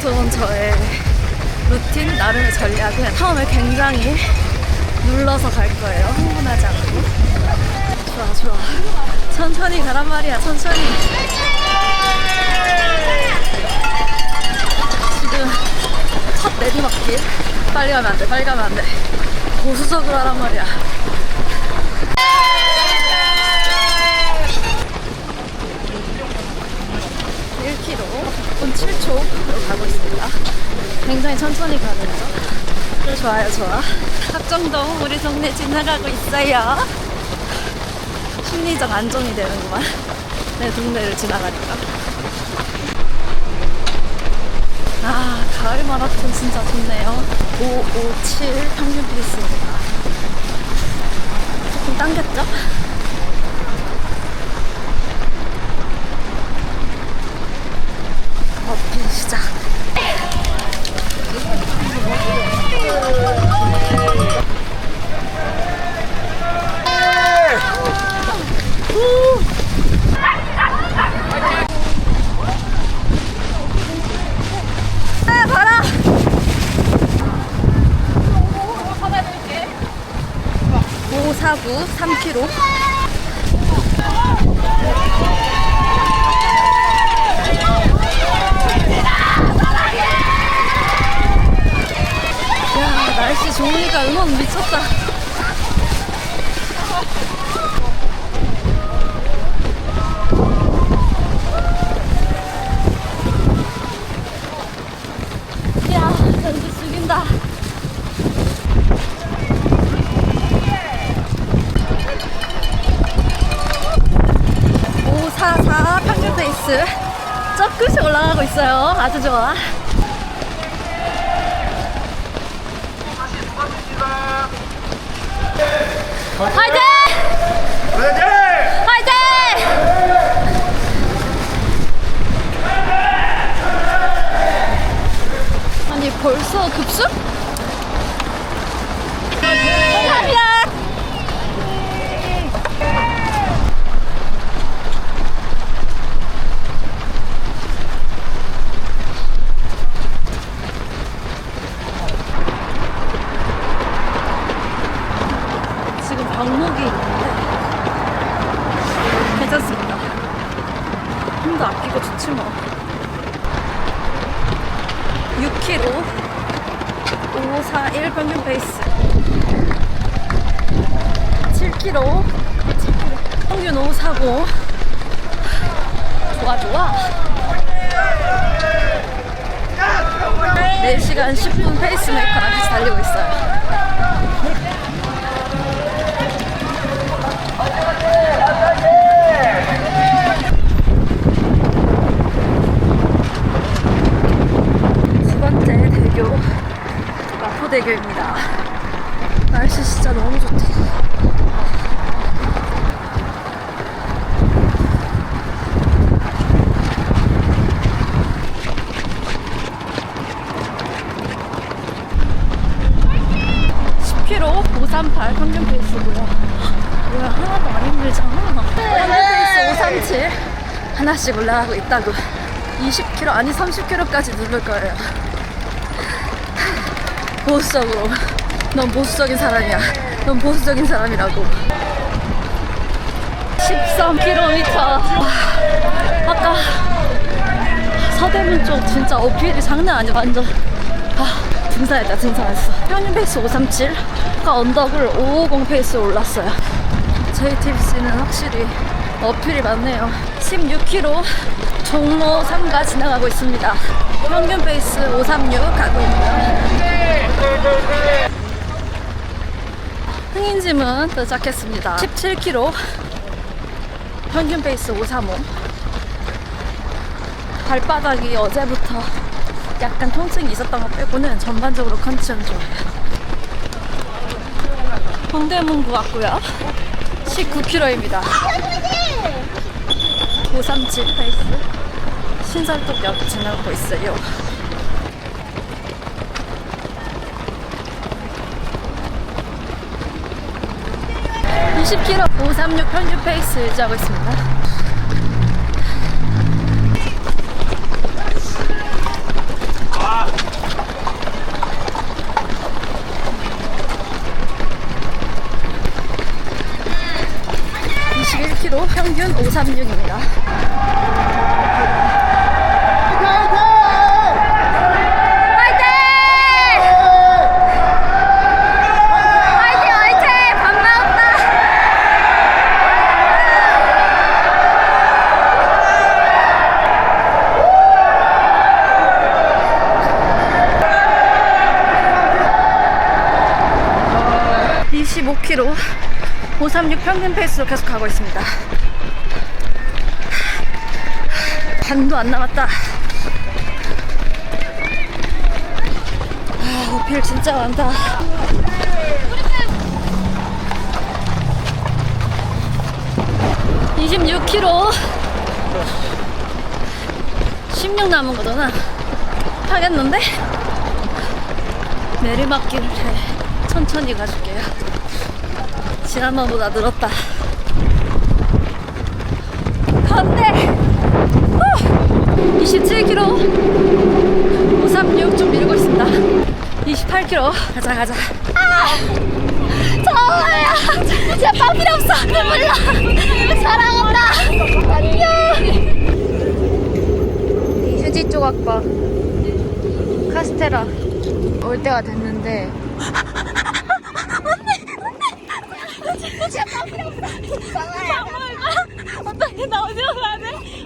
마라톤 저의 루틴 나름의 전략은 처음에 굉장히 눌러서 갈 거예요. 흥분하지 않고. 좋아, 좋아. 천천히 가란 말이야, 천천히. 지금 첫 내리막길. 빨리 가면 안 돼, 빨리 가면 안 돼. 보수적으로 하란 말이야. 일 k m 10분 7초로 가고 있습니다. 굉장히 천천히 가는 죠 좋아요, 좋아. 합정동 우리 동네 지나가고 있어요. 심리적 안정이 되는구만. 내 동네를 지나가니까. 아, 가을 마라톤 진짜 좋네요. 557 평균 페이스입니다. 조금 당겼죠? 549 3km. 야, 날씨 좋으니까 응원 미쳤다. 야, 전기 죽인다. 오사사 평균 페이스 조금씩 올라가고 있어요. 아주 좋아. 화이팅! 화이팅! 아니 벌써 급수? 감사합니다. 지금 방목이 있는데 괜찮습니다. 힘도 아끼고 좋지 뭐. 6km 541 평균 페이스 7km 7km 평균 549 좋아 좋아 4시간 10분 페이스메이커랑 같이 달리고 있어요 두 번째 대교 마포대교입니다. 날씨 진짜 너무 좋다. k m 538 평균 페이스고요. 뭐야 하나도 안 힘들잖아. 평균 페이스 537 하나씩 올라가고 있다고. 20km 아니 30km까지 누를 거예요. 보수적으로. 넌 보수적인 사람이야. 넌 보수적인 사람이라고. 13km. 아까 서대문 쪽 진짜 어필이 장난 아니야. 완전. 아, 등산했다, 등산했어. 평균 페이스 537. 아까 언덕을 550 페이스로 올랐어요. JTBC는 확실히 어필이 많네요. 16km 종로 3가 지나가고 있습니다. 평균 페이스 536 가고 있고요. 흥인짐은 도착했습니다. 17km 평균 페이스 535 발바닥이 어제부터 약간 통증이 있었던 거 빼고는 전반적으로 컨디션 좋아요. 홍대문구 왔고요. 19km입니다. 537 페이스 신설동역 지나고 있어요. 20km 536 평균 페이스 유지하고 있습니다. 536입니다. 화이팅! 화이팅 화이팅! 밤나 없다! (25km) 536 평균 페이스로 계속 가고 있습니다. 반도 안 남았다. 아, 어필 진짜 많다. (26km) 16 남은 거잖아. 하겠는데? 내리막길을 해. 천천히 가줄게요. 지난번보다 늘었다. 건대 27km 536 좀 밀고 있습니다. 28km 가자 가자. 아! 저야! 진짜 빵 필요 없어! 몰라! 사랑한다! 안녕 휴지 조각봐 카스테라. 올 때가 됐는데. 어떻게 나 어디로 가야 돼? 나안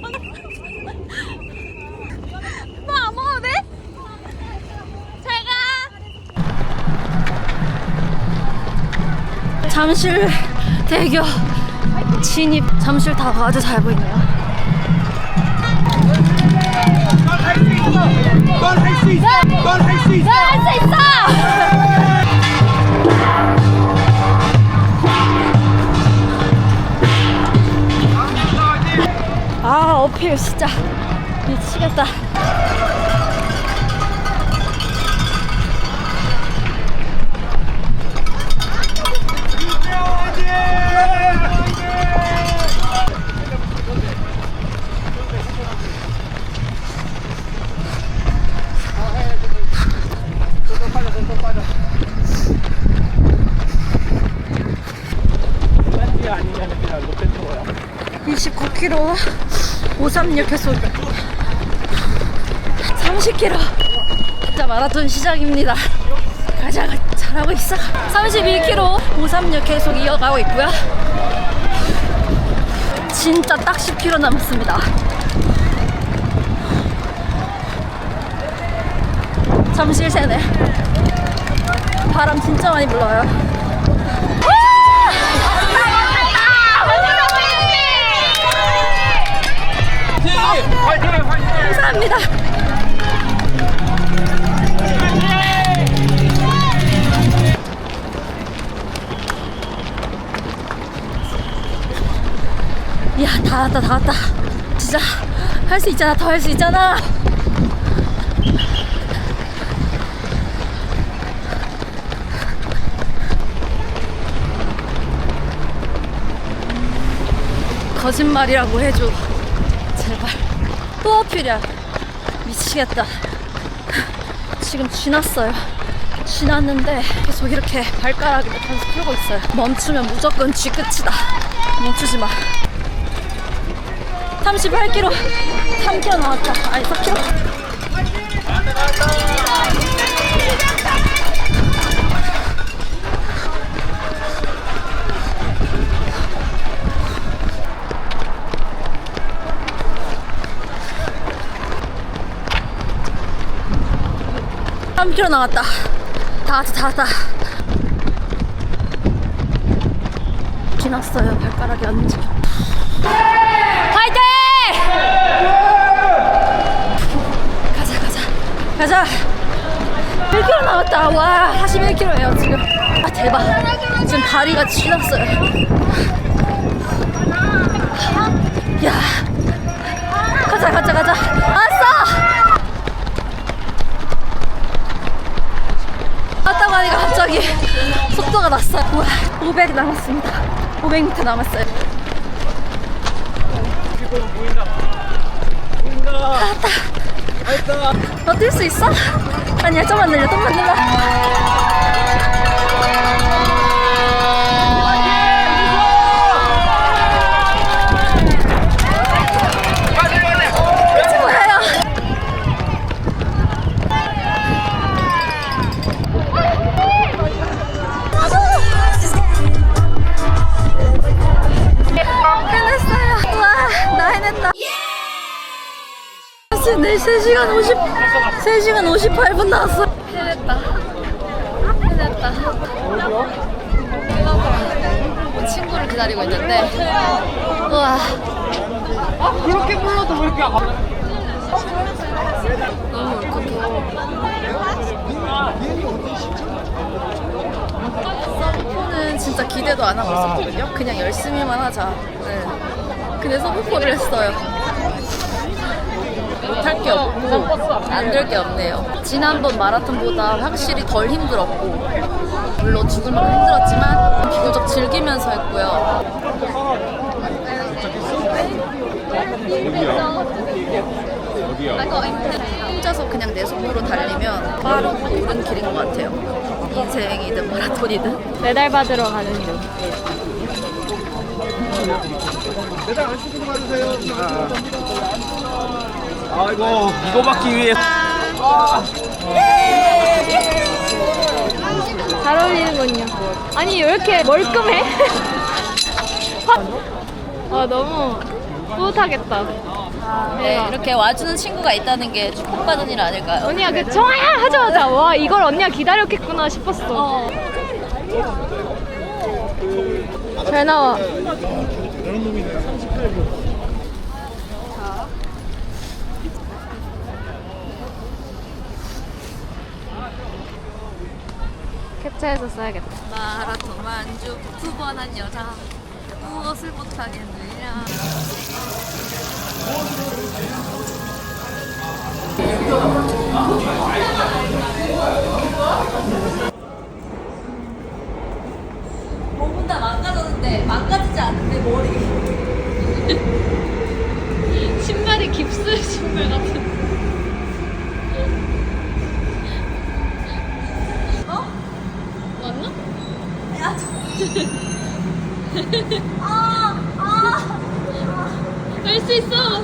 잠실 대교 진입 잠실 다가 아주 잘 보이네요 넌할수 있어! 넌할수 있어! 할수 있어! 아 어필 진짜 미치겠다 29km 536 해서 30km 진짜 마라톤 시작입니다. 가자 가- 잘하고 있어. 31km 536 계속 이어가고 있고요. 진짜 딱 10km 남았습니다. 잠실 새네. 바람 진짜 많이 불어요 감사합니다. 이야 다 왔다 다 왔다. 진짜 할 수 있잖아 더 할 수 있잖아. 거짓말이라고 해줘. 제발 또 어필이야. 미치겠다. 지금 지났어요. 지났는데 계속 이렇게 발가락을 계속 풀고 있어요. 멈추면 무조건 쥐 끝이다. 멈추지 마. 38km 3km 나왔다. 아니 4km 삼 k m 나왔다. 다 왔다 다 왔다. 지났어요 발가락이 안 움직여. 화이팅! 가자 가자. 가자. 1km 남았다. 와 41km예요 지금. 아 대박. 지금 다리가 지났어요. 야. 가자 가자 가자. 왔 500 남았습니다 500m 남았어요 지금 보인다. 보인다. 왔다 했다. 너 뛸 수 있어? 아니야 좀만 늘려 좀만 늘려 3시간 58분 나왔어 해냈다. 해냈다. 뭐 친구를 기다리고 있는데. 우와. 그렇게 불러도 왜 이렇게 안 너무 울컥해. 서브포는 진짜 기대도 안 하고 있었거든요. 그냥 열심히만 하자. 네. 근데 서브포를 했어요 못할 게 없고 안 될 게 없네요. 지난번 마라톤보다 확실히 덜 힘들었고 물론 죽을 만큼 힘들었지만 비교적 즐기면서 했고요. 혼자서 그냥 내 속도로 달리면 빠르고 옳은 길인 것 같아요. 인생이든 마라톤이든. 메달 받으러 가는 중. 매장 안쪽으로 가주세요. 아 이고 이거 받기 위해. 잘 어울리는군요. 아니 왜 이렇게 멀끔해? 아 너무 뿌듯하겠다. 네, 이렇게 와주는 친구가 있다는 게 축복받은 일 아닐까요? 언니가 그 정아야 하자마자 와 이걸 언니가 기다렸겠구나 싶었어. 잘 나와. 캡처해서 써야겠다. 마라톤 만주 두번한 여자 무엇을 못하겠느냐 몸은 다 망가졌는데 망가지지 않는 내 머리 신발이 깁스 신발 같은. 어? 맞나? 야, 저... 아, 아. 할 수 있어.